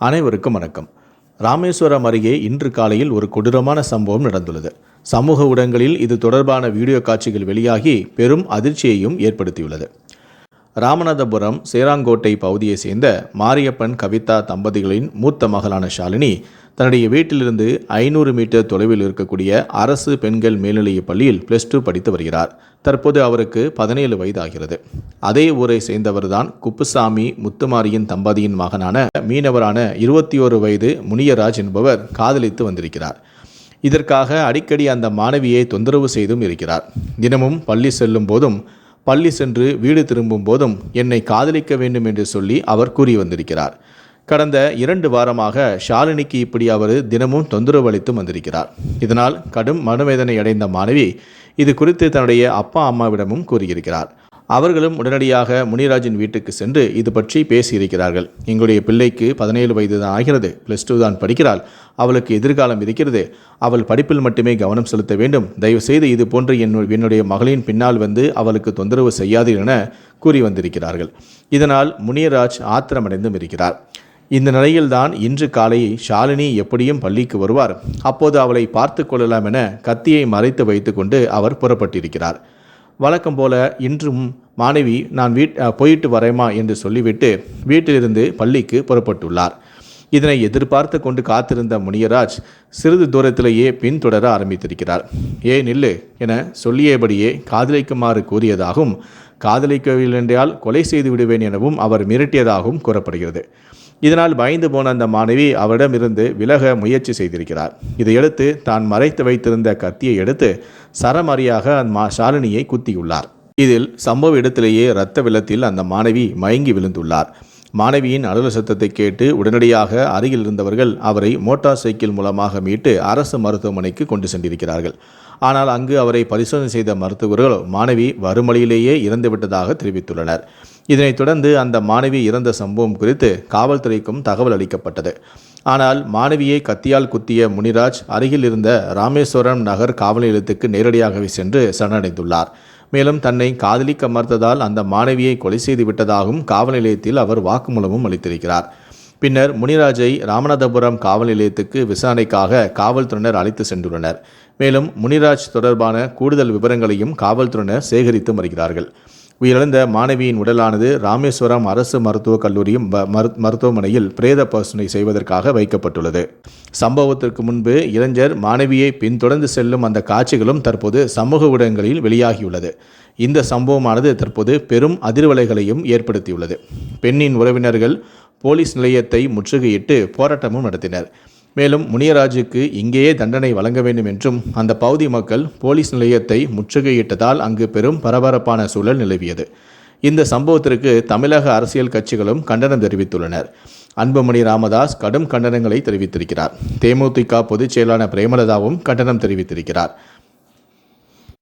அனைவருக்கும் வணக்கம். ராமேஸ்வரம் அருகே இன்று காலையில் ஒரு கொடூரமான சம்பவம் நடந்துள்ளது. சமூக ஊடகங்களில் இது தொடர்பான வீடியோ காட்சிகள் வெளியாகி பெரும் அதிர்ச்சியையும் ஏற்படுத்தியுள்ளது. ராமநாதபுரம் சேராங்கோட்டை பகுதியை சேர்ந்த மாரியப்பன் கவிதா தம்பதிகளின் மூத்த மகளான ஷாலினி தன்னுடைய வீட்டிலிருந்து ஐநூறு மீட்டர் தொலைவில் இருக்கக்கூடிய அரசு பெண்கள் மேல்நிலைப் பள்ளியில் பிளஸ் டூ படித்து வருகிறார். தற்போது அவருக்கு பதினேழு வயது ஆகிறது அதே ஊரை சேர்ந்தவர்தான் குப்புசாமி முத்துமாரியின் தம்பதியின் மகனான மீனவரான இருபத்தி ஓரு வயது முனியராஜ் என்பவர் காதலித்து வந்திருக்கிறார். இதற்காக அடிக்கடி அந்த மாணவியை தொந்தரவு செய்தும் இருக்கிறார். தினமும் பள்ளி செல்லும் போதும் பள்ளி சென்று வீடு திரும்பும் போதும் என்னை காதலிக்க வேண்டும் என்று சொல்லி அவர் கூறி வந்திருக்கிறார். கடந்த இரண்டு வாரமாக ஷாலினிக்கு இப்படி அவர் தினமும் தொந்தரவு அளித்து வந்திருக்கிறார். இதனால் கடும் மனவேதனை அடைந்த மாணவி இது குறித்து தன்னுடைய அப்பா அம்மாவிடமும் கூறியிருக்கிறார். அவர்களும் உடனடியாக முனிராஜின் வீட்டுக்கு சென்று இது பற்றி பேசியிருக்கிறார்கள். எங்களுடைய பிள்ளைக்கு பதினேழு வயது தான் ஆகிறது. ப்ளஸ் டூ தான் படிக்கிறாள். அவளுக்கு எதிர்காலம் இருக்கிறது. அவள் படிப்பில் மட்டுமே கவனம் செலுத்த வேண்டும். தயவுசெய்து இது போன்று என்னுடைய என்னுடைய மகளின் பின்னால் வந்து அவளுக்கு தொந்தரவு செய்யாது என கூறி வந்திருக்கிறார்கள். இதனால் முனியராஜ் ஆத்திரமடைந்தும் இருக்கிறார். இந்த நிலையில்தான் இன்று காலை ஷாலினி எப்படியும் பள்ளிக்கு வருவார். அப்போது அவளை பார்த்து கொள்ளலாம் என கத்தியை மறைத்து வைத்துக்கொண்டு அவர் புறப்பட்டிருக்கிறார். வழக்கம் போல இன்றும் மாணவி நான் வீட் போயிட்டு வரேமா என்று சொல்லிவிட்டு வீட்டிலிருந்து பள்ளிக்கு புறப்பட்டுள்ளார். இதனை எதிர்பார்த்து கொண்டு காத்திருந்த முனியராஜ் சிறிது தூரத்திலேயே பின்தொடர ஆரம்பித்திருக்கிறார். ஏன் நில்லு என சொல்லியபடியே காதலிக்குமாறு கூறியதாகவும் காதலிக்கவில்லை என்றால் கொலை செய்து விடுவேன் எனவும் அவர் மிரட்டியதாகவும் கூறப்படுகிறது. இதனால் பயந்து போன அந்த மாணவி அவரிடமிருந்து விலக முயற்சி செய்திருக்கிறார். இதையடுத்து தான் மறைத்து வைத்திருந்த கத்தியை எடுத்து சரமாரியாக அந்த மா ஷாலினியை குத்தியுள்ளார். இதில் சம்பவ இடத்திலேயே இரத்த வெள்ளத்தில் அந்த மாணவி மயங்கி விழுந்துள்ளார். மாணவியின் அலுவல சத்தத்தை கேட்டு உடனடியாக அருகில் இருந்தவர்கள் அவரை மோட்டார் சைக்கிள் மூலமாக மீட்டு அரசு மருத்துவமனைக்கு கொண்டு சென்றிருக்கிறார்கள். ஆனால் அங்கு அவரை பரிசோதனை செய்த மருத்துவர்கள் மாணவி வறுமலையிலேயே இறந்துவிட்டதாக தெரிவித்துள்ளனர். இதனைத் தொடர்ந்து அந்த மாணவி இறந்த சம்பவம் குறித்து காவல்துறைக்கும் தகவல் அளிக்கப்பட்டது. ஆனால் மாணவியை கத்தியால் குத்திய முனிராஜ் அருகில் இருந்த ராமேஸ்வரம் நகர் காவல் நிலையத்துக்கு நேரடியாகவே சென்று சரணடைந்துள்ளார். மேலும் தன்னை காதலிக்க மறுத்ததால் அந்த மாணவியை கொலை செய்து விட்டதாகவும் காவல் நிலையத்தில் அவர் வாக்குமூலமும் அளித்திருக்கிறார். பின்னர் முனிராஜை ராமநாதபுரம் காவல் நிலையத்துக்கு விசாரணைக்காக காவல்துறையினர் அழைத்து சென்றுள்ளனர். மேலும் முனிராஜ் தொடர்பான கூடுதல் விவரங்களையும் காவல்துறையினர் சேகரித்து வருகிறார்கள் உயிரிழந்த மாணவியின் உடலானது ராமேஸ்வரம் அரசு மருத்துவக் கல்லூரியும் மருத்துவமனையில் பிரேத பரிசோதனை செய்வதற்காக வைக்கப்பட்டுள்ளது. சம்பவத்திற்கு முன்பு இளைஞர் மாணவியை பின்தொடர்ந்து செல்லும் அந்த காட்சிகளும் தற்போது சமூக ஊடகங்களில் வெளியாகியுள்ளது. இந்த சம்பவமானது தற்போது பெரும் அதிர்வலைகளையும் ஏற்படுத்தியுள்ளது. பெண்ணின் உறவினர்கள் போலீஸ் நிலையத்தை முற்றுகையிட்டு போராட்டமும் நடத்தினர். மேலும் முனியராஜுக்கு இங்கேயே தண்டனை வழங்க வேண்டும் என்றும் அந்த பகுதி மக்கள் போலீஸ் நிலையத்தை முற்றுகையிட்டதால் அங்கு பெரும் பரபரப்பான சூழல் நிலவியது. இந்த சம்பவத்திற்கு தமிழக அரசியல் கட்சிகளும் கண்டனம் தெரிவித்துள்ளனர். அன்புமணி ராமதாஸ் கடும் கண்டனங்களை தெரிவித்திருக்கிறார். தேமுதிக பொதுச் செயலாளர் பிரேமலதாவும் கண்டனம் தெரிவித்திருக்கிறார்.